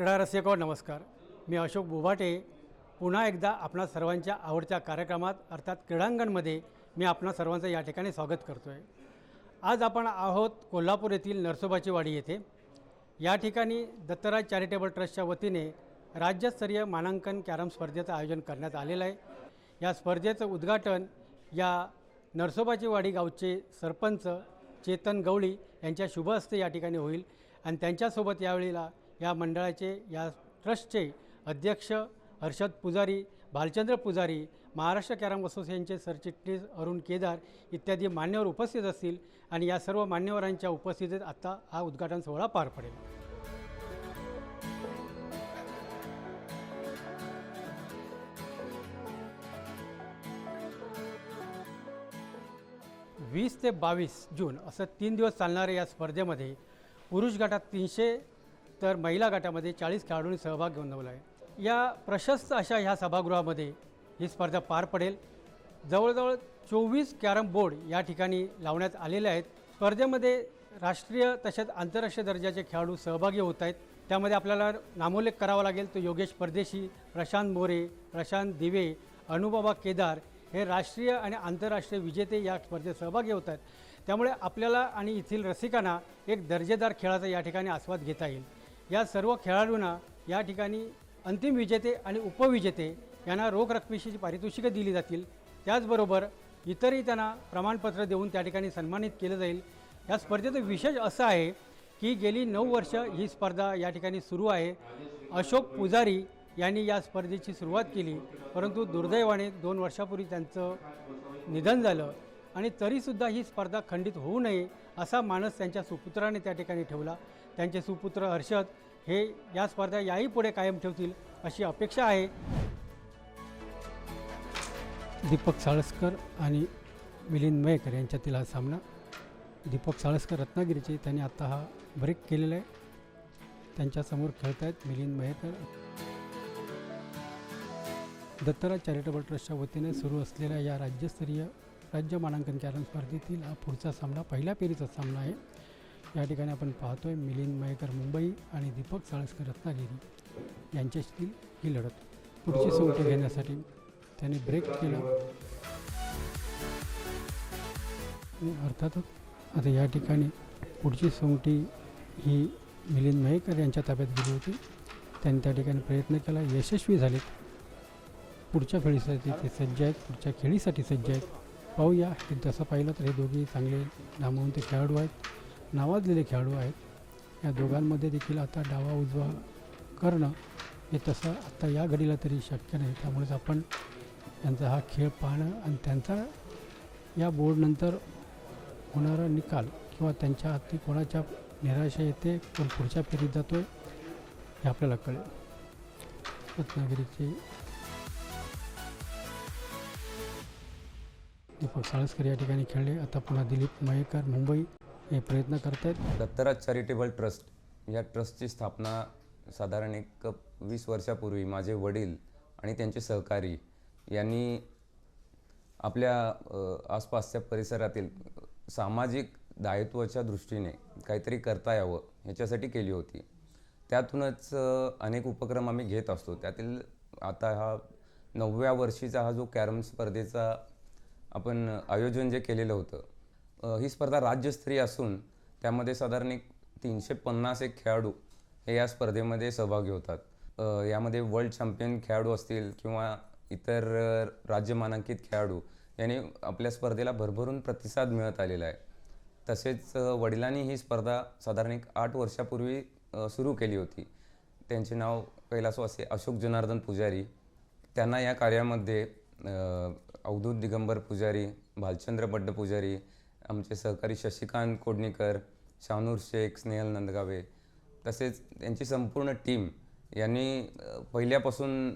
क्रीडा रसिको नमस्कार. मी अशोक बुभाटे. पुन्हा एकदा आपणा सर्वांच्या आवडत्या कार्यक्रमात अर्थात क्रीडांगणमध्ये मी आपणा सर्वांचं या ठिकाणी स्वागत करतो आहे आज आपण आहोत कोल्हापूर येथील नरसोबाची वाडी येथे. या ठिकाणी दत्तराज चॅरिटेबल ट्रस्टच्या वतीने राज्यस्तरीय मानांकन कॅरम स्पर्धेचं आयोजन करण्यात आलेलं आहे. या स्पर्धेचं उद्घाटन या नरसोबाची वाडी गावचे सरपंच चेतन गवळी यांच्या शुभ हस्ते या ठिकाणी होईल. आणि त्यांच्यासोबत यावेळेला या मंडळाचे या ट्रस्टचे अध्यक्ष हर्षद पुजारी भालचंद्र पुजारी महाराष्ट्र कॅरम असोसिएशनचे सरचिटणीस अरुण केदार इत्यादी मान्यवर उपस्थित असतील आणि या सर्व मान्यवरांच्या उपस्थितीत आत्ता हा उद्घाटन सोहळा पार पडेल. वीस ते बावीस जून असं तीन दिवस चालणाऱ्या या स्पर्धेमध्ये पुरुष गटात तीनशे तर महिला गटामध्ये चाळीस खेळाडूंनी सहभाग नोंदवला आहे. या प्रशस्त अशा ह्या सभागृहामध्ये ही स्पर्धा पार पडेल. जवळजवळ चोवीस कॅरम बोर्ड या ठिकाणी लावण्यात आलेले आहेत. स्पर्धेमध्ये राष्ट्रीय तसेच आंतरराष्ट्रीय दर्जाचे खेळाडू सहभागी होत आहेत. त्यामध्ये आपल्याला नामोल्लेख करावा लागेल. तो योगेश परदेशी प्रशांत मोरे प्रशांत दिवे अनुबाबा केदार हे राष्ट्रीय आणि आंतरराष्ट्रीय विजेते या स्पर्धेत सहभागी होत आहेत. त्यामुळे आपल्याला आणि येथील रसिकांना एक दर्जेदार खेळाचा या ठिकाणी आस्वाद घेता येईल. या सर्व खेळाडूंना या ठिकाणी अंतिम विजेते आणि उपविजेते यांना रोख रकमेची पारितोषिकं दिली जातील. त्याचबरोबर इतरही त्यांना प्रमाणपत्र देऊन त्या ठिकाणी सन्मानित केलं जाईल. या स्पर्धेचं विशेष असं आहे की गेली नऊ वर्ष ही स्पर्धा या ठिकाणी सुरू आहे. अशोक पुजारी यांनी या स्पर्धेची सुरुवात केली परंतु दुर्दैवाने दोन वर्षापूर्वी त्यांचं निधन झालं आणि तरीसुद्धा ही स्पर्धा खंडित होऊ नये असा मानस त्यांच्या सुपुत्राने त्या ठिकाणी ठेवला. त्यांचे सुपुत्र हर्षद हे या स्पर्धा याही पुढे कायम ठेवतील अशी अपेक्षा आहे. दीपक साळसकर आणि मिलिंद मयेकर यांच्यातील हा सामना. दीपक साळसकर रत्नागिरीचे त्यांनी आत्ता हा ब्रेक केलेला आहे. त्यांच्यासमोर खेळत आहेत मिलिंद मयेकर. दत्तराज चॅरिटेबल ट्रस्टच्या वतीने सुरू असलेल्या या राज्यस्तरीय राज्य मानांकन कॅरम स्पर्धेतील हा पुढचा सामना पहिल्या फेरीचा सामना आहे. या ठिकाणी आपण पाहतो आहे मिलिंद मयेकर मुंबई आणि दीपक साळसकर रत्नागिरी यांच्यातील ही लढत. पुढची सोंगटी घेण्यासाठी त्याने ब्रेक केला. अर्थातच आता या ठिकाणी पुढची सोंगटी ही मिलिंद मयेकर यांच्या ताब्यात गेली होती. त्यांनी त्या ठिकाणी प्रयत्न केला. यशस्वी झालेत. पुढच्या खेळीसाठी ते सज्ज आहेत. पुढच्या खेळीसाठी सज्ज आहेत. पाहूया. हे तसं पाहिलं तर हे दोघे चांगले नामवंत खेळाडू आहेत. नावाजलेले खेळाडू आहेत. या दोघांमध्ये देखील आता डावा उजवा करणं हे तसं आत्ता या घडीला तरी शक्य नाही. त्यामुळेच आपण त्यांचा हा खेळ पाहणं आणि त्यांचा या बोर्डनंतर होणारा निकाल किंवा त्यांच्या हाती कोणाच्या निराशा येते कोण पुढच्या फेरीत जातो आहे हे आपल्याला कळेल. रत्नागिरीचे दीपक साळसकर या ठिकाणी खेळले. आता पुन्हा दिलीप मयेकर मुंबई. हे प्रयत्न करत आहेत दत्तराज चॅरिटेबल ट्रस्ट या ट्रस्टची स्थापना साधारण एक वीस वर्षापूर्वी माझे वडील आणि त्यांचे सहकारी यांनी आपल्या आसपासच्या परिसरातील सामाजिक दायित्वाच्या दृष्टीने काहीतरी करता यावं ह्याच्यासाठी केली होती. त्यातूनच अनेक उपक्रम आम्ही घेत असतो. त्यातील आता हा नवव्या वर्षीचा हा जो कॅरम स्पर्धेचा आपण आयोजन जे केलेलं होतं ही स्पर्धा राज्यस्तरीय असून त्यामध्ये साधारण एक तीनशे पन्नास एक खेळाडू हे या स्पर्धेमध्ये सहभागी होतात. यामध्ये वर्ल्ड चॅम्पियन खेळाडू असतील किंवा इतर राज्यमानांकित राज्य मानांकित खेळाडू यांनी आपल्या स्पर्धेला भरभरून प्रतिसाद मिळत आलेला आहे. तसेच वडिलांनी ही स्पर्धा साधारण एक आठ वर्षापूर्वी सुरू केली होती. त्यांचे नाव कैलासवासी अशोक जनार्दन पुजारी त्यांना या कार्यामध्ये अवधूत दिगंबर पुजारी भालचंद्र बड्ड पुजारी आमचे सहकारी शशिकांत कोडणीकर शानूर शेख स्नेहल नंदगावे तसेच त्यांची संपूर्ण टीम यांनी पहिल्यापासून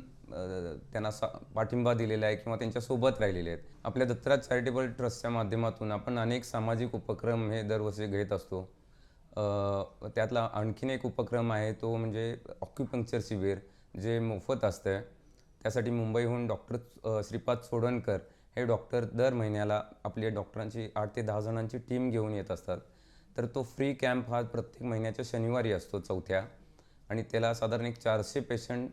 त्यांना सा पाठिंबा दिलेला आहे किंवा त्यांच्यासोबत राहिलेले आहेत. आपल्या दत्तराज चॅरिटेबल ट्रस्टच्या माध्यमातून आपण अनेक सामाजिक उपक्रम हे दरवर्षी घेत असतो. त्यातला आणखीन एक उपक्रम आहे तो म्हणजे ऑक्युपंक्चर शिबिर जे मोफत असतं त्यासाठी मुंबईहून डॉक्टर श्रीपाद सोडणकर हे डॉक्टर दर महिन्याला आपले डॉक्टरांची आठ ते दहा जणांची टीम घेऊन येत असतात. तर तो फ्री कॅम्प हा प्रत्येक महिन्याच्या शनिवारी असतो चौथ्या. आणि त्याला साधारण एक चारशे पेशंट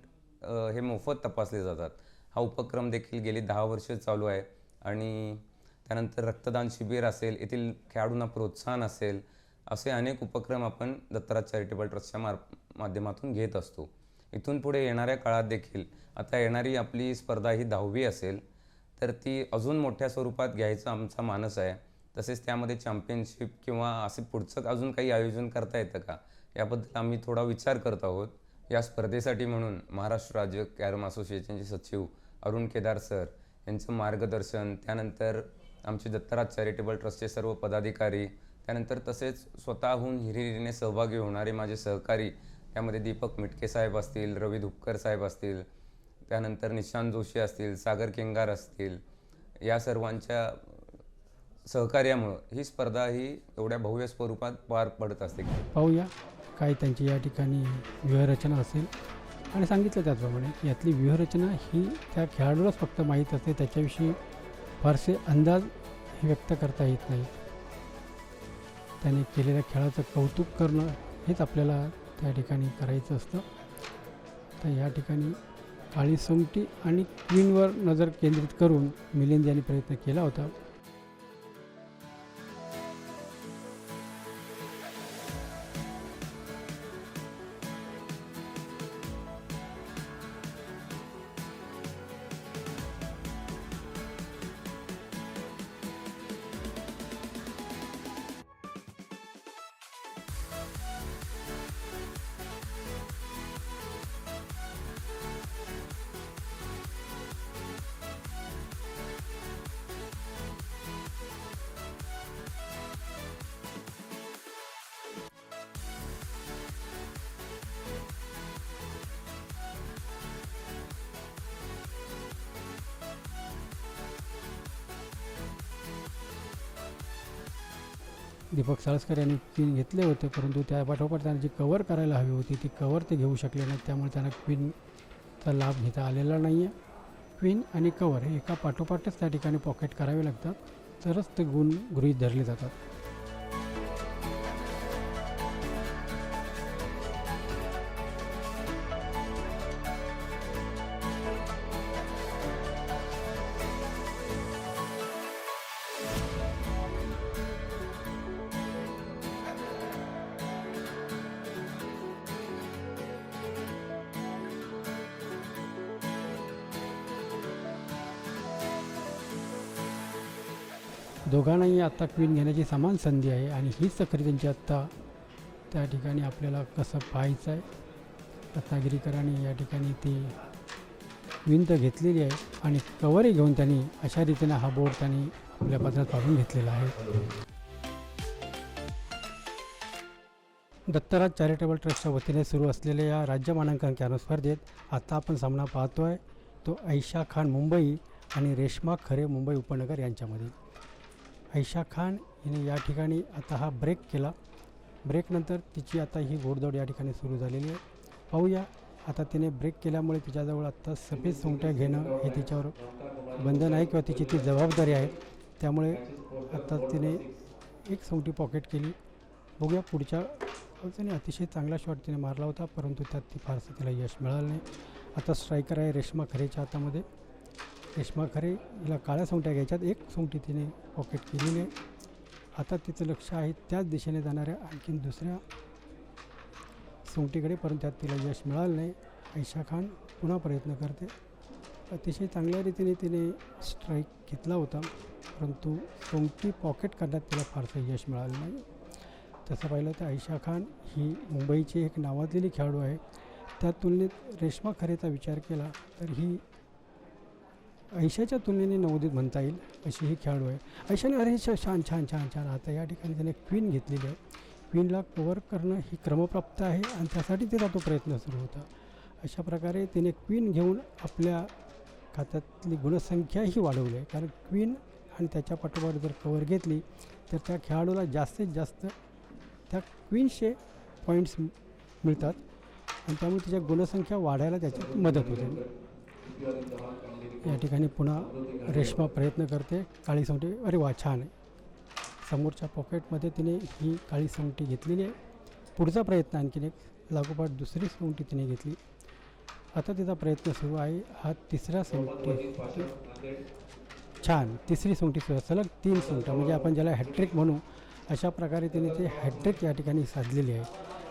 हे मोफत तपासले जातात. हा उपक्रम देखील गेली दहा वर्ष चालू आहे. आणि त्यानंतर रक्तदान शिबिर असेल येथील खेळाडूंना प्रोत्साहन असेल असे अनेक उपक्रम आपण दत्तराज चॅरिटेबल ट्रस्टच्या मार माध्यमातून घेत असतो. इथून पुढे येणाऱ्या काळात देखील आता येणारी आपली स्पर्धा ही दहावी असेल. तर ती अजून मोठ्या स्वरूपात घ्यायचा आमचा मानस आहे. तसेच त्यामध्ये चॅम्पियनशिप किंवा असे पुढचं अजून काही आयोजन करता येतं का? याबद्दल आम्ही थोडा विचार करत आहोत. या स्पर्धेसाठी म्हणून महाराष्ट्र राज्य कॅरम असोसिएशनचे सचिव अरुण केदार सर यांचं मार्गदर्शन त्यानंतर आमचे दत्तराज चॅरिटेबल ट्रस्टचे सर्व पदाधिकारी त्यानंतर तसेच स्वतःहून हिरिरीने सहभागी होणारे माझे सहकारी यामध्ये दीपक मिटके साहेब असतील रवी धुपकर साहेब असतील त्यानंतर निशांत जोशी असतील सागर केंगार असतील या सर्वांच्या सहकार्यामुळं ही स्पर्धा ही एवढ्या भव्य स्वरूपात पार पडत असते. पाहूया काय त्यांची या ठिकाणी व्यूहरचना असेल. आणि सांगितलं त्याचप्रमाणे की यातली व्यूहरचना ही त्या खेळाडूलाच फक्त माहीत असते त्याच्याविषयी फारसे अंदाज हे व्यक्त करता येत नाही. त्याने केलेल्या खेळाचं कौतुक करणं हेच आपल्याला त्या ठिकाणी करायचं असतं. तर या ठिकाणी काळी सोंगटी आणि क्वीनवर नजर केंद्रित करून मिलिंद यांनी प्रयत्न केला होता. दीपक साळसकर यांनी पिन घेतले होते परंतु त्या पाठोपाठ त्यांना जी कवर करायला हवी होती ती कवर ते घेऊ शकले नाहीत. त्यामुळे त्यांना क्वीनचा लाभ घेता आलेला नाही आहे क्वीन आणि कवर हे एका पाठोपाठच त्या ठिकाणी पॉकेट करावे लागतात. तरच ते गुण गृहीत धरले जातात. दोघांनाही आत्ता क्वीन घेण्याची समान संधी आहे आणि हीच सक्री त्यांची आत्ता त्या ठिकाणी आपल्याला कसं पाहायचं आहे रत्नागिरीकरांनी या ठिकाणी ती क्वीन तर घेतलेली आहे आणि कवरही घेऊन त्यांनी अशा रीतीने हा बोर्ड त्यांनी आपल्या पत्रात काढून घेतलेला आहे. दत्तराज चॅरिटेबल ट्रस्टच्या वतीने सुरू असलेल्या या राज्य मानांकन कॅनो स्पर्धेत आता आपण सामना पाहतो आहे तो ऐशा खान मुंबई आणि रेश्मा खरे मुंबई उपनगर यांच्यामध्ये. ऐशा खान हिने या ठिकाणी आता हा ब्रेक केला. ब्रेकनंतर तिची आता ही घोडदौड या ठिकाणी सुरू झालेली आहे. पाहूया आता तिने ब्रेक केल्यामुळे तिच्याजवळ आत्ता सफेद सोंगट्या घेणं हे तिच्यावर बंधन आहे किंवा तिची ती जबाबदारी आहे. त्यामुळे आत्ता तिने एक सोंगटी पॉकेट केली. बघूया पुढच्या तिने अतिशय चांगला शॉट तिने मारला होता परंतु त्यात ती फारसं तिला यश मिळालं नाही. आता स्ट्रायकर आहे रेश्मा खरेच्या हातामध्ये. रेश्मा खरे हिला काळ्या सोंगट्या घ्यायच्यात. एक सोंगटी तिने पॉकेट केली नाही आता तिचं लक्ष आहे त्याच दिशेने जाणाऱ्या आणखीन दुसऱ्या सोंगटीकडे परंतु त्यात तिला यश मिळालं नाही. ऐशा खान पुन्हा प्रयत्न करते. अतिशय चांगल्या रीतीने तिने स्ट्राईक घेतला होता परंतु सोंगटी पॉकेट करण्यात तिला फारसं यश मिळालं नाही. तसं पाहिलं तर ऐशा खान ही मुंबईची एक नावाजलेली खेळाडू आहे. त्या तुलनेत रेश्मा खरेचा विचार केला तर ही ऐशाच्या तुलनेने नवोदित म्हणता येईल अशी ही खेळाडू आहे. ऐशाने अरे छान छान छान छान आता या ठिकाणी त्याने क्वीन घेतलेली आहे. क्वीनला कवर करणं ही क्रमप्राप्त आहे आणि त्यासाठी तिचा तो प्रयत्न सुरू होता. अशा प्रकारे तिने क्वीन घेऊन आपल्या खात्यातली गुणसंख्याही वाढवली आहे. कारण क्वीन आणि त्याच्या पाठोपाठ जर कवर घेतली तर त्या खेळाडूला जास्तीत जास्त त्या क्वीनचे पॉईंट्स मिळतात. आणि त्यामुळे तिच्या गुणसंख्या वाढायला त्याची मदत होते. या ठिकाणी पुन्हा रेश्मा प्रयत्न करते. काळी सोंगटी अरे वा छान आहे. समोरच्या पॉकेटमध्ये तिने ही काळी सोंगटी घेतलेली आहे. पुढचा प्रयत्न आणखीन एक लागोपाठ दुसरी सोंगटी तिने घेतली. आता तिचा प्रयत्न सुरू आहे. हा तिसरा सोंगटी छान. तिसरी सोंगटी सुरू सलग तीन सोंगटा म्हणजे आपण ज्याला हॅट्रिक म्हणू अशा प्रकारे तिने ते हॅट्रिक या ठिकाणी साधलेली आहे.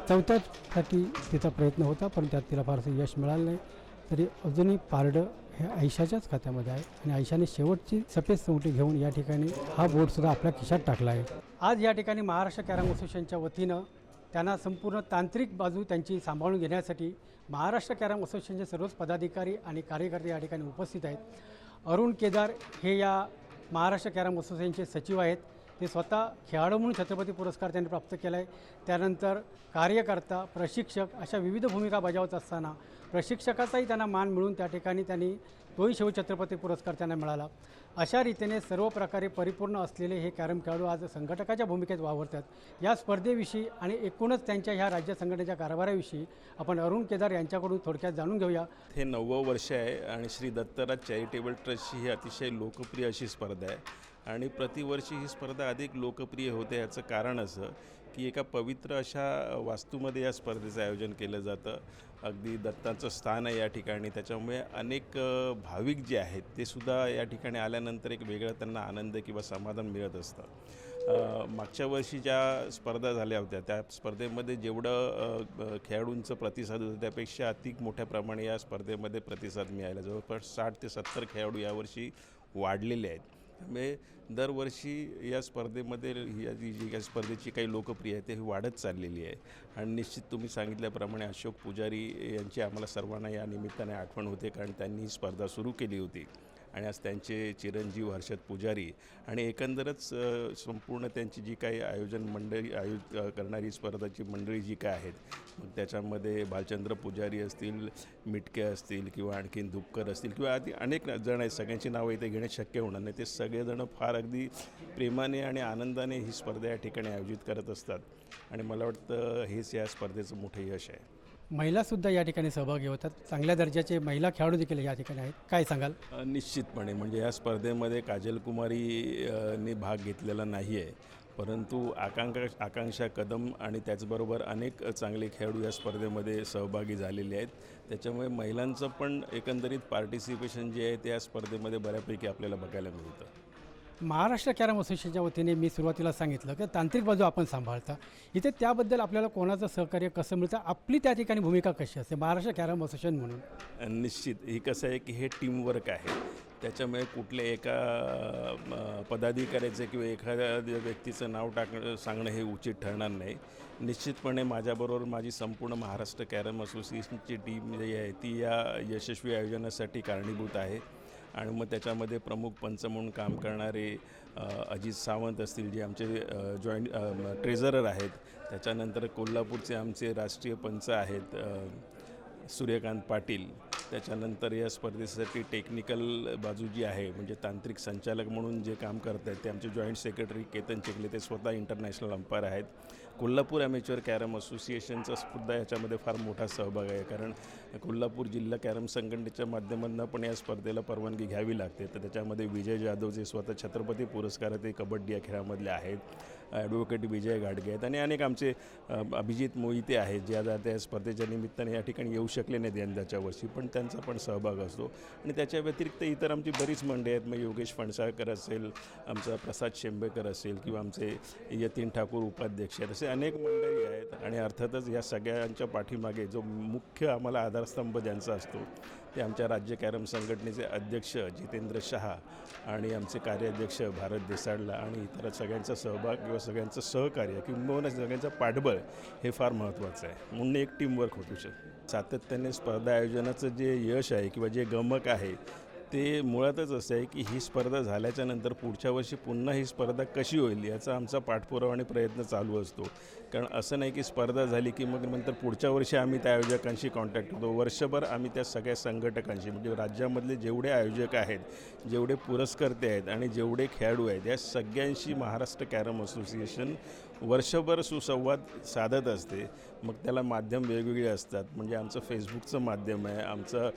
चौथ्यासाठी तिचा प्रयत्न होता पण त्यात तिला फारसं यश मिळालं नाही. तरी अजूनही पारडं हे आयशाच्याच खात्यामध्ये आहे. आणि आयशाने शेवटची सफेद सोंगटी घेऊन या ठिकाणी हा बोर्डसुद्धा आपल्या खिशात टाकला आहे. आज या ठिकाणी महाराष्ट्र कॅरम असोसिएशनच्या वतीनं त्यांना संपूर्ण तांत्रिक बाजू त्यांची सांभाळून घेण्यासाठी महाराष्ट्र कॅरम असोसिएशनचे सर्वच पदाधिकारी आणि कार्यकर्ते या ठिकाणी उपस्थित आहेत. अरुण केदार हे या महाराष्ट्र कॅरम असोसिएशनचे सचिव आहेत. ते स्वतः खेळाडू म्हणून छत्रपती पुरस्कार त्यांनी प्राप्त केला आहे त्यानंतर कार्यकर्ता प्रशिक्षक अशा विविध भूमिका बजावत असताना प्रशिक्षकाचाही त्यांना मान मिळून त्या ठिकाणी त्यांनी तोही शिवछत्रपती पुरस्कार त्यांना मिळाला. अशा रीतीने सर्व प्रकारे परिपूर्ण असलेले हे कॅरम खेळाडू आज संघटकाच्या भूमिकेत वावरतात. या स्पर्धेविषयी आणि एकूणच त्यांच्या ह्या राज्य संघटनेच्या कारभाराविषयी आपण अरुण केदार यांच्याकडून थोडक्यात जाणून घेऊया. हे नववं वर्ष आहे आणि श्री दत्तराज चॅरिटेबल ट्रस्टची ही अतिशय लोकप्रिय अशी स्पर्धा आहे. आणि प्रतिवर्षी ही स्पर्धा अधिक लोकप्रिय होते याचं कारण असं की एका पवित्र अशा वास्तूमध्ये या स्पर्धेचं आयोजन केलं जातं. अगदी दत्तांचं स्थान आहे या ठिकाणी. त्याच्यामुळे अनेक भाविक जे आहेत ते सुद्धा या ठिकाणी आल्यानंतर एक वेगळा त्यांना आनंद किंवा समाधान मिळत असतं. मागच्या वर्षी ज्या स्पर्धा झाल्या होत्या त्या स्पर्धेमध्ये जेवढं खेळाडूंचं प्रतिसाद होतं त्यापेक्षा अधिक मोठ्या प्रमाणे या स्पर्धेमध्ये प्रतिसाद मिळाला जवळपास साठ ते सत्तर खेळाडू यावर्षी वाढलेले आहेत. त्यामुळे दरवर्षी या स्पर्धेमध्ये या जी जी या स्पर्धेची काही लोकप्रिय आहे ते वाढत चाललेली आहे. आणि निश्चित तुम्ही सांगितल्याप्रमाणे अशोक पुजारी यांची आम्हाला सर्वांना या निमित्ताने आठवण होते कारण त्यांनी ही स्पर्धा सुरू केली होती. आणि आज त्यांचे चिरंजीव हर्षद पुजारी आणि एकंदरच संपूर्ण त्यांची जी काही आयोजन मंडळी आयोज करणारी स्पर्धाची मंडळी जी काय आहेत मग त्याच्यामध्ये भालचंद्र पुजारी असतील मिटके असतील किंवा आणखीन दुपकर असतील किंवा आधी अनेक जण आहेत सगळ्यांची नावं इथे घेणे शक्य होणार नाही. ते सगळेजणं फार अगदी प्रेमाने आणि आनंदाने ही स्पर्धा या ठिकाणी आयोजित करत असतात. आणि मला वाटतं हेच या स्पर्धेचं मोठं यश आहे. महिलासुद्धा या ठिकाणी सहभागी होतात. चांगल्या दर्जाचे महिला खेळाडू देखील या ठिकाणी आहेत. काय सांगाल? निश्चितपणे. म्हणजे या स्पर्धेमध्ये काजल कुमारीने भाग घेतलेला नाही आहे परंतु आकांक्षा आकांक्षा कदम आणि त्याचबरोबर अनेक चांगले खेळाडू या स्पर्धेमध्ये सहभागी झालेले आहेत. त्याच्यामुळे महिलांचं पण एकंदरीत पार्टिसिपेशन जे आहे त्या स्पर्धेमध्ये बऱ्यापैकी आपल्याला बघायला मिळतं. महाराष्ट्र कॅरम असोसिएशनच्या वतीने मी सुरुवातीला सांगितलं की तांत्रिक बाजू आपण सांभाळता. इथे त्याबद्दल आपल्याला कोणाचं सहकार्य कसं मिळतं? आपली त्या ठिकाणी भूमिका कशी असते? महाराष्ट्र कॅरम असोसिएशन म्हणून. निश्चित. हे कसं आहे की हे टीमवर्क आहे. त्याच्यामुळे कुठल्या एका पदाधिकाऱ्याचं किंवा एखाद्या व्यक्तीचं नाव टाकणं सांगणं हे उचित ठरणार नाही. निश्चितपणे माझ्याबरोबर माझी संपूर्ण महाराष्ट्र कॅरम असोसिएशनची टीम जी आहे ती या यशस्वी आयोजनासाठी कारणीभूत आहे. आणि मग त्याच्यामध्ये प्रमुख पंच म्हणून काम करणारे अजित सावंत असतील जे आमचे जॉईंट ट्रेझरर आहेत. त्याच्यानंतर कोल्हापूरचे आमचे राष्ट्रीय पंच आहेत सूर्यकांत पाटील. त्याच्यानंतर या स्पर्धेसाठी टेक्निकल बाजू जी आहे म्हणजे तांत्रिक संचालक म्हणून जे काम करत आहेत ते आमचे जॉईंट सेक्रेटरी केतन चिखले ते स्वतः इंटरनॅशनल अंपायर आहेत. कोल्हापूर ॲमेच्युअर कॅरम असोसिएशनचा सुद्धा याच्यामध्ये फार मोठा सहभाग आहे कारण कोल्हापूर जिल्हा कॅरम संघटनेच्या माध्यमातून पण या स्पर्धेला परवानगी घ्यावी लागते. तर त्याच्यामध्ये विजय जाधव जे स्वतः छत्रपती पुरस्कार ते कबड्डी या खेळामधले आहेत ॲडव्होकेट विजय गाडगे आहेत आणि अनेक आमचे अभिजित मोहिते आहेत ज्या आता त्या स्पर्धेच्या निमित्ताने या ठिकाणी येऊ शकले नाहीत यंदाच्या वर्षी पण त्यांचा पण सहभाग असतो. आणि त्याच्या व्यतिरिक्त इतर आमची बरीच मंडळी आहेत मग योगेश फणसाळकर असेल आमचा प्रसाद शेंबेकर असेल किंवा आमचे यतीन ठाकूर उपाध्यक्ष आहेत असे अनेक मंडळी आहेत. आणि अर्थातच या सगळ्यांच्या पाठीमागे जो मुख्य आम्हाला आधारस्तंभ ज्यांचा असतो ते आमच्या राज्य कॅरम संघटनेचे अध्यक्ष जितेंद्र शहा आणि आमचे कार्याध्यक्ष भारत देसाडला आणि इतर सगळ्यांचा सहभाग किंवा सगळ्यांचं सहकार्य किंवा सगळ्यांचं पाठबळ हे फार महत्त्वाचं आहे. म्हणून एक टीमवर्क होतो. शकतं सातत्याने स्पर्धा आयोजनाचं जे यश आहे किंवा जे गमक आहे ते मुळातच असं आहे की ही स्पर्धा झाल्याच्यानंतर पुढच्या वर्षी पुन्हा ही स्पर्धा कशी होईल याचा आमचा पाठपुरावा आणि प्रयत्न चालू असतो. कारण असं नाही की स्पर्धा झाली की मग नंतर पुढच्या वर्षी आम्ही त्या आयोजकांशी कॉन्टॅक्ट होतो वर्षभर आम्ही त्या सगळ्या संघटकांशी म्हणजे राज्यामधले जेवढे आयोजक आहेत जेवढे पुरस्कर्ते आहेत आणि जेवढे खेळाडू आहेत या सगळ्यांशी महाराष्ट्र कॅरम असोसिएशन वर्षभर सुसंवाद साधत असते. मग त्याला माध्यम वेगवेगळे असतात. म्हणजे आमचं फेसबुकचं माध्यम आहे आमचं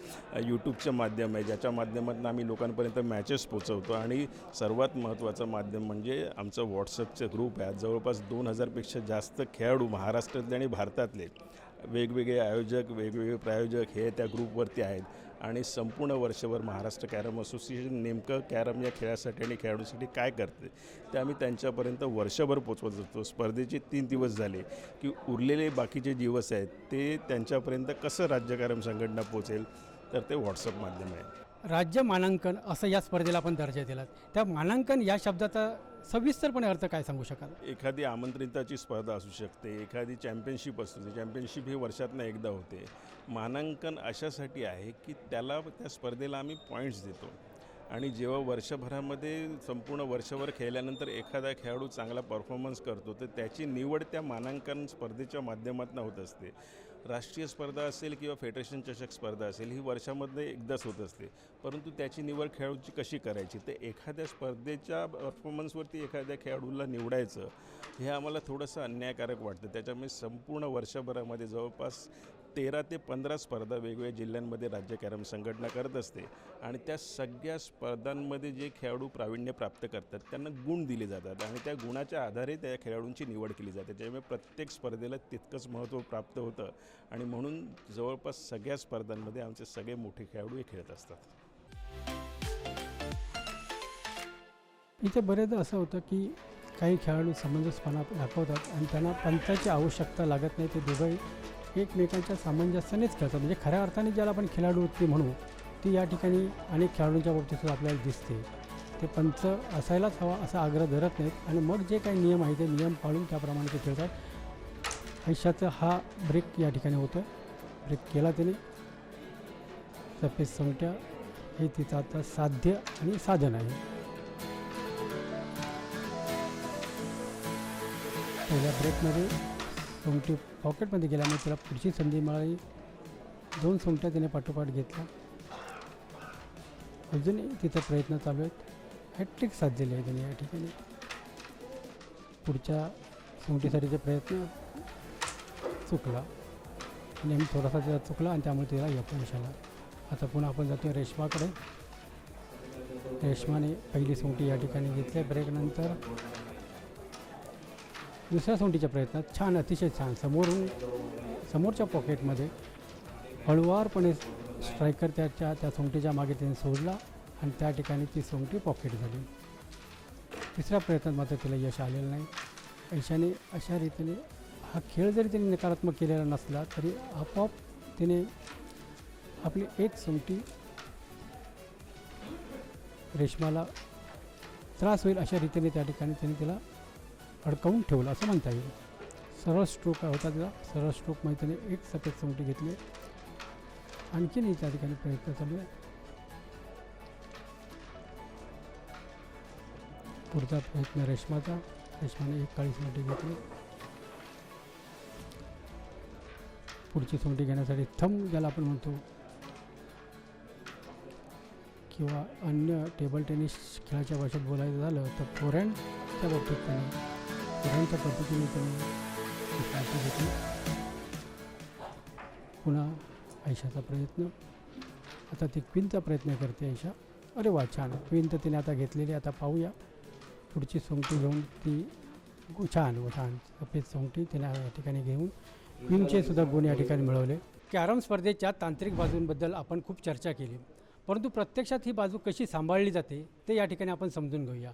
यूट्यूबचं माध्यम आहे ज्याच्या माध्यमातून आम्ही लोकांपर्यंत मॅचेस पोचवतो आणि सर्वात महत्त्वाचं माध्यम म्हणजे आमचं व्हॉट्सअपचं ग्रुप आहे. जवळपास दोन हजारपेक्षा जास्त खेळाडू महाराष्ट्रातले आणि भारतातले वेगवेगळे आयोजक वेगवेगळे प्रायोजक हे त्या ग्रुपवरती आहेत. आणि संपूर्ण वर्षभर महाराष्ट्र कॅरम असोसिएशन नेमकं कॅरम या खेळासाठी आणि खेळाडूसाठी काय करते ते आम्ही त्यांच्यापर्यंत वर्षभर पोचवत असतो. स्पर्धेचे तीन दिवस झाले की उरलेले बाकीचे दिवस आहेत ते त्यांच्यापर्यंत कसं राज्य कॅरम संघटना पोचेल तर ते व्हॉट्सअप माध्यम आहे. राज्य मानांकन असं या स्पर्धेला आपण दर्जा दिला त्या मानांकन या शब्दाचा सविस्तरपणे अर्थ काय सांगू शकाल? एखादी आमंत्रिताची स्पर्धा असू शकते एखादी चॅम्पियनशिप असू चॅम्पियनशिप ही वर्षातनं एकदा होते. मानांकन अशासाठी आहे की त्याला त्या स्पर्धेला आम्ही पॉईंट्स देतो. आणि जेव्हा वर्षभरामध्ये संपूर्ण वर्षभर खेळल्यानंतर एखादा खेळाडू चांगला परफॉर्मन्स करतो तर त्याची निवड त्या मानांकन स्पर्धेच्या माध्यमातून होत असते. राष्ट्रीय स्पर्धा असेल किंवा फेडरेशन चषक स्पर्धा असेल ही वर्षामध्ये एकदाच होत असते. परंतु त्याची निवड खेळाडूची कशी करायची? तर एखाद्या स्पर्धेच्या परफॉर्मन्सवरती एखाद्या खेळाडूला निवडायचं हे आम्हाला थोडंसं अन्यायकारक वाटतं. त्याच्यामुळे संपूर्ण वर्षभरामध्ये जवळपास तेरा ते पंधरा स्पर्धा वेगवेगळ्या जिल्ह्यांमध्ये राज्य कॅरम संघटना करत असते आणि त्या सगळ्या स्पर्धांमध्ये जे खेळाडू प्रावीण्य प्राप्त करतात त्यांना गुण दिले जातात आणि त्या गुणाच्या आधारे त्या खेळाडूंची निवड केली जाते. त्यामुळे प्रत्येक स्पर्धेला तितकंच महत्त्व प्राप्त होतं आणि म्हणून जवळपास सगळ्या स्पर्धांमध्ये आमचे सगळे मोठे खेळाडू हे खेळत असतात. इथे बरेचदा असं होतं की काही खेळाडू समंजसपणा दाखवतात आणि त्यांना पंचाची आवश्यकता लागत नाही. ते दुबई एकमेकांच्या सामंजस्यानेच खेळतात. म्हणजे खऱ्या अर्थाने ज्याला आपण खेळाडूवृत्ती म्हणू ती या ठिकाणी अनेक खेळाडूंच्या बाबतीत आपल्याला दिसते. ते पंच असायलाच हवा असा आग्रह धरत नाहीत. आणि मग जे काही नियम आहे ते नियम पाळून त्याप्रमाणे ते खेळतात. आयुष्याचा हा ब्रेक या ठिकाणी होतो ब्रेक केला त्याने. सफेद संगट्या हे तिचं आता साध्य आणि साधन आहे. पहिल्या ब्रेकमध्ये सोंगटी पॉकेटमध्ये गेल्यामुळे त्याला पुढची संधी मिळाली. दोन सोंगट्या त्याने पाठोपाठ घेतला अजूनही तिथे प्रयत्न चालू आहेत. हॅट्रिक साधलेली आहे त्याने या ठिकाणी. पुढच्या सोंगटीसाठीचे प्रयत्न चुकला नेहमी थोडासा त्याला चुकला आणि त्यामुळे त्याला अपयश आला आता पुन्हा आपण जातो रेशमाकडे. रेशमाने पहिली सोंगटी या ठिकाणी घेतली. ब्रेकनंतर दुसऱ्या सोंटीच्या प्रयत्नात छान अतिशय छान. समोरून समोरच्या पॉकेटमध्ये हळुवारपणे स्ट्रायकर त्याच्या त्या सोंगटीच्या मागे त्याने सोडला आणि त्या ठिकाणी ती सोंगटी पॉकेट झाली. तिसऱ्या प्रयत्नात मात्र तिला यश आलेलं नाही. ऐशाने अशा रीतीने हा खेळ जरी तिने नकारात्मक केलेला नसला तरी आपोआप तिने आपली एक सोंगटी रेशमाला त्रास होईल अशा रीतीने त्या ठिकाणी त्याने तिला अडकवून ठेवलं असं म्हणता येईल. सरळ स्ट्रोक काय होता त्याला सरळ स्ट्रोक माहितीने एक सफेद सोंगटी घेतली. आणखीनही त्या ठिकाणी प्रयत्न चालू आहे. पुढचा प्रयत्न रेशमाचा. रेशमाने एक काळी सोंगटी घेतली. पुढची सोंगटी घेण्यासाठी थंब ज्याला आपण म्हणतो किंवा अन्य टेबल टेनिस खेळाच्या भाषेत बोलायचं झालं तर फोरहँडच्या बाबतीत त्याने फोरहँडच्या पद्धतीने त्यांनी काळजी घेतली. पुन्हा आयशाचा प्रयत्न. आता ती क्वीनचा प्रयत्न करते आयशा अरे वा छान. क्वीन तर तिने आता घेतलेली आता पाहूया. पुढची सोंगटी घेऊन ती छान व छान. सफेद सोंगटी तिने या ठिकाणी घेऊन क्वीनचे सुद्धा गुण या ठिकाणी मिळवले. कॅरम स्पर्धेच्या तांत्रिक बाजूंबद्दल आपण खूप चर्चा केली. परंतु प्रत्यक्षात ही बाजू कशी सांभाळली जाते ते या ठिकाणी आपण समजून घेऊया.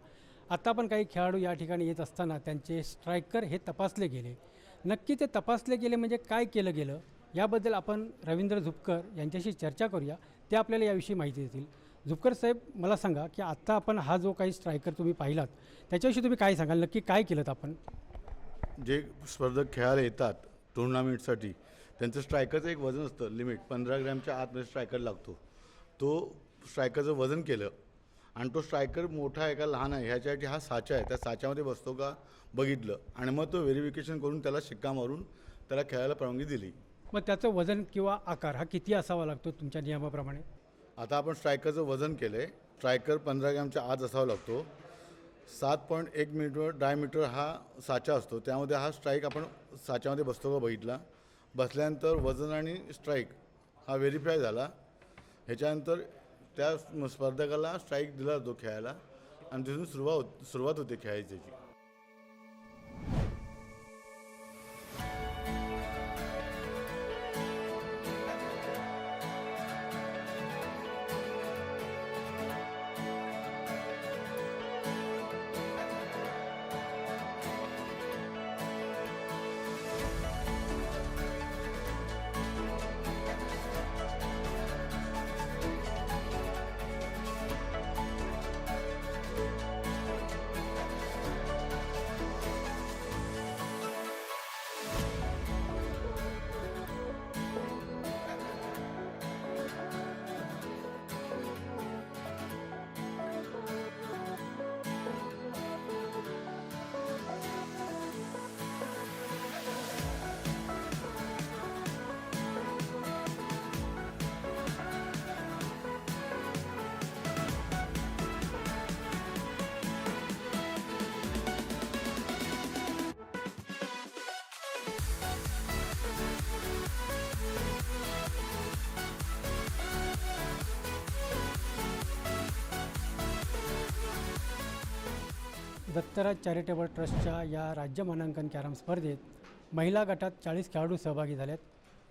आता पण काही खेळाडू या ठिकाणी येत असताना त्यांचे स्ट्रायकर हे तपासले गेले. नक्की ते तपासले गेले म्हणजे काय केलं गेलं? याबद्दल आपण रवींद्र झुपकर यांच्याशी चर्चा करूया. ते आपल्याला याविषयी माहिती देतील. झुपकर साहेब मला सांगा की आत्ता आपण हा जो काही स्ट्रायकर तुम्ही पाहिलात त्याच्याविषयी तुम्ही काय सांगाल? नक्की काय केलं आपण? जे स्पर्धक खेळायला येतात टुर्नामेंटसाठी त्यांचं स्ट्रायकरचं एक वजन असतं लिमिट. पंधरा ग्रॅमच्या आतमध्ये स्ट्रायकर लागतो. तो स्ट्रायकरचं वजन केलं आणि तो स्ट्रायकर मोठा आहे का लहान आहे ह्याच्यासाठी हा साचा आहे. त्या साच्यामध्ये बसतो का बघितलं. आणि मग तो व्हेरिफिकेशन करून त्याला शिक्का मारून त्याला खेळायला परवानगी दिली. मग त्याचं वजन किंवा आकार हा किती असावा लागतो तुमच्या नियमाप्रमाणे? आता आपण स्ट्रायकरचं वजन केलं आहे स्ट्रायकर पंधरा ग्रॅमच्या आत असावा लागतो. सात पॉईंट एक मीटर डायमीटर हा साचा असतो. त्यामध्ये हा स्ट्राईक आपण साच्यामध्ये बसतो का बघितला. बसल्यानंतर वजन आणि स्ट्राईक हा व्हेरीफाय झाला. ह्याच्यानंतर त्या स्पर्धकाला स्ट्राईक दिला जातो खेळायला. आणि तिथून सुरुवात सुरुवात होते खेळायची दत्तराज चॅरिटेबल ट्रस्टच्या या राज्य मानांकन कॅरम स्पर्धेत महिला गटात चाळीस खेळाडू सहभागी झालेत.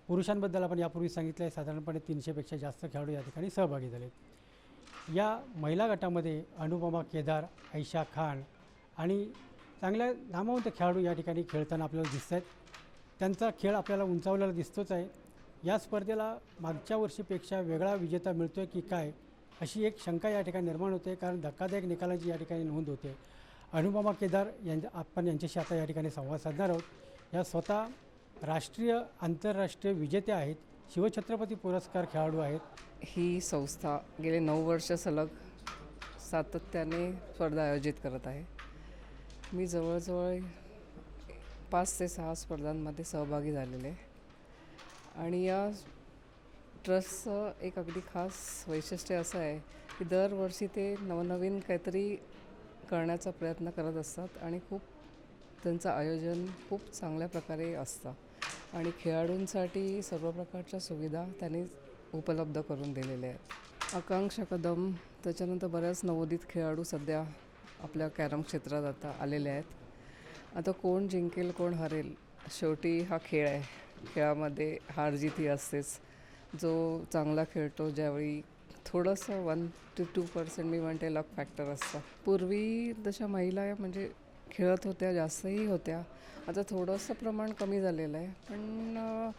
पुरुषांबद्दल आपण यापूर्वी सांगितलं आहे साधारणपणे तीनशेपेक्षा जास्त खेळाडू या ठिकाणी सहभागी झालेत. या महिला गटामध्ये अनुपमा केदार ऐशा खान आणि चांगल्या नामवंत खेळाडू या ठिकाणी खेळताना आपल्याला दिसत आहेत त्यांचा खेळ आपल्याला उंचावलेला दिसतोच आहे. या स्पर्धेला मागच्या वर्षीपेक्षा वेगळा विजेता मिळतो आहे की काय अशी एक शंका या ठिकाणी निर्माण होते कारण धक्कादायक निकालाची या ठिकाणी नोंद होते. अनुपमा केदार यांच्या आपण यांच्याशी आता या ठिकाणी संवाद साधणार आहोत. या स्वतः राष्ट्रीय आंतरराष्ट्रीय विजेते आहेत. शिवछत्रपती पुरस्कार खेळाडू आहेत. ही संस्था गेले नऊ वर्ष सलग सातत्याने स्पर्धा आयोजित करत आहे. मी जवळजवळ पाच ते सहा स्पर्धांमध्ये सहभागी झालेले. आहे. आणि या ट्रस्टचं एक अगदी खास वैशिष्ट्य असं आहे की दरवर्षी ते नवनवीन काहीतरी करण्याचा प्रयत्न करत असतात आणि खूप त्यांचं आयोजन खूप चांगल्या प्रकारे असतं. आणि खेळाडूंसाठी सर्व प्रकारच्या सुविधा त्यांनी उपलब्ध करून दिलेल्या आहेत. आकांक्षा कदम त्याच्यानंतर बऱ्याच नवोदित खेळाडू सध्या आपल्या कॅरम क्षेत्रात आता आलेले आहेत. आता कोण जिंकेल कोण हरेल शेवटी हा खेळ आहे. खेळामध्ये हार जीत ही असतेच. जो चांगला खेळतो ज्यावेळी थोडंसं वन टू टू पर्सेंट मी म्हणते लक फॅक्टर असतं. पूर्वी तशा महिला म्हणजे खेळत होत्या जास्तही होत्या. आता थोडंसं प्रमाण कमी झालेलं आहे. पण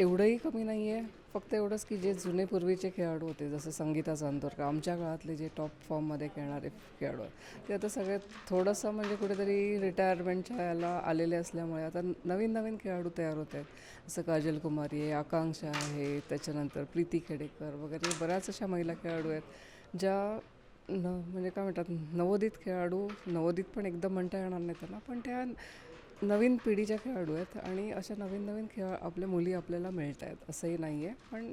एवढंही कमी नाही आहे. फक्त एवढंच की जे जुने पूर्वीचे खेळाडू होते जसं संगीता चांदोरकर आमच्या काळातले जे टॉप फॉर्ममध्ये खेळणारे खेळाडू आहेत ते आता सगळे थोडंसं म्हणजे कुठेतरी रिटायरमेंटच्या याला आलेले असल्यामुळे आता नवीन नवीन खेळाडू तयार होत आहेत. जसं काजल कुमारी आहे आकांक्षा आहे त्याच्यानंतर प्रीती खेडेकर वगैरे बऱ्याच अशा महिला खेळाडू आहेत ज्या न म्हणजे काय म्हणतात नवोदित खेळाडू नवोदित पण एकदम म्हणता येणार नाही त्यांना पण त्या नवीन पिढीच्या खेळाडू आहेत आणि अशा नवीन नवीन खेळ आपल्या मुली आपल्याला मिळत आहेत असंही नाही आहे पण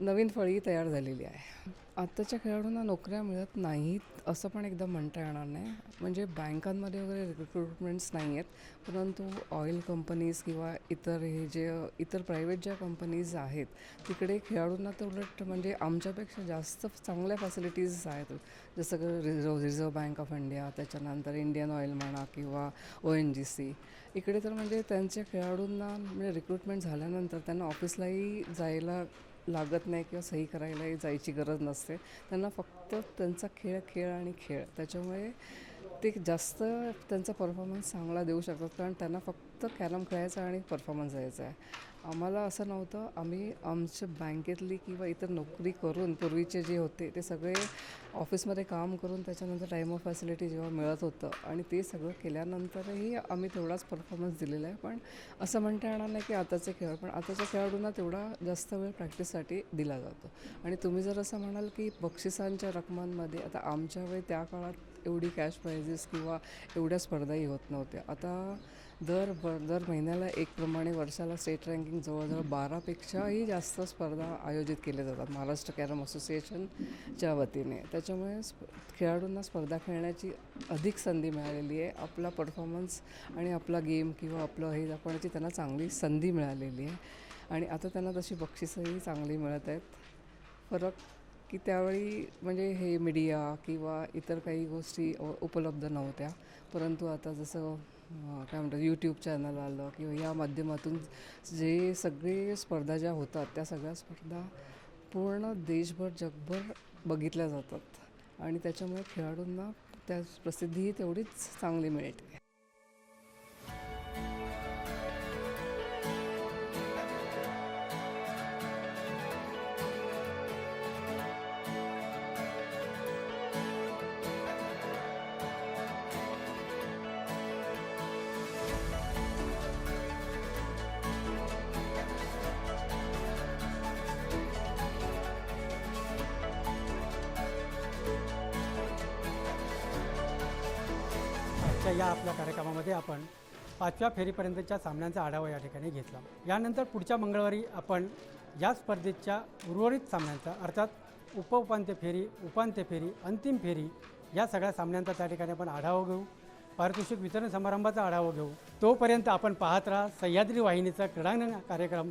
नवीन फळी तयार झालेली आहे. आत्ताच्या खेळाडूंना नोकऱ्या मिळत नाहीत असं पण एकदम म्हणता येणार नाही. म्हणजे बँकांमध्ये वगैरे रिक्रुटमेंट्स नाही आहेत परंतु ऑइल कंपनीज किंवा इतर हे जे इतर प्रायव्हेट ज्या कंपनीज आहेत तिकडे खेळाडूंना तर उलट म्हणजे आमच्यापेक्षा जास्त चांगल्या फॅसिलिटीज आहेत. जसं की reserve reserve bank of India त्याच्यानंतर इंडियन ऑइल म्हणा किंवा ओ एन जी सी इकडे तर म्हणजे त्यांच्या खेळाडूंना म्हणजे रिक्रुटमेंट झाल्यानंतर त्यांना ऑफिसलाही जायला लागत नाही किंवा सही करायलाही जायची गरज नसते. त्यांना फक्त त्यांचा खेळ खेळ आणि खेळ. त्याच्यामुळे ते जास्त त्यांचा परफॉर्मन्स चांगला देऊ शकतात कारण त्यांना फक्त कॅरम खेळायचा आणि परफॉर्मन्स द्यायचा आहे. आम्हाला असं नव्हतं आम्ही आमच्या बँकेतली किंवा इतर नोकरी करून पूर्वीचे जे होते ते सगळे ऑफिसमध्ये काम करून त्याच्यानंतर टाईम ऑफ फॅसिलिटी जेव्हा मिळत होतं आणि ते सगळं केल्यानंतरही आम्ही तेवढाच परफॉर्मन्स दिलेला आहे. पण असं म्हणता येणार नाही की आताचे खेळ पण आताच्या खेळाडूंना तेवढा जास्त वेळ प्रॅक्टिससाठी दिला जातो. आणि तुम्ही जर असं म्हणाल की बक्षिसांच्या रकमांमध्ये आता आमच्या वेळी त्या काळात एवढी कॅश प्राइजेस किंवा एवढ्या स्पर्धाही होत नव्हत्या. आता दर ब दर महिन्याला एक प्रमाणे वर्षाला स्टेट रँकिंग जवळजवळ बारापेक्षाही जास्त स्पर्धा आयोजित केल्या जातात. महाराष्ट्र कॅरम असोसिएशनच्या वतीने. त्याच्यामुळे स्प खेळाडूंना स्पर्धा खेळण्याची अधिक संधी मिळालेली आहे. आपला परफॉर्मन्स आणि आपला गेम किंवा आपलं हे दाखवण्याची त्यांना चांगली संधी मिळालेली आहे. आणि आता त्यांना तशी बक्षिसंही चांगली मिळत आहेत. फरक की त्यावेळी म्हणजे हे मीडिया किंवा इतर काही गोष्टी उपलब्ध नव्हत्या. परंतु आता जसं काय म्हणतात यूट्यूब चॅनल आलं किंवा या माध्यमातून जे सगळे स्पर्धा ज्या होतात त्या सगळ्या स्पर्धा पूर्ण देशभर जगभर बघितल्या जातात. आणि त्याच्यामुळे खेळाडूंना त्या प्रसिद्धीही तेवढीच चांगली मिळते. पाचव्या फेरीपर्यंतच्या सामन्यांचा आढावा या ठिकाणी घेतला. यानंतर पुढच्या मंगळवारी आपण या स्पर्धेच्या उर्वरित सामन्यांचा अर्थात उपउपांत्य फेरी उपांत्य फेरी अंतिम फेरी या सगळ्या सामन्यांचा त्या ठिकाणी आपण आढावा घेऊ. पारितोषिक वितरण समारंभाचा आढावा घेऊ. तोपर्यंत आपण पाहत राहा सह्याद्री वाहिनीचा क्रीडांगण कार्यक्रम.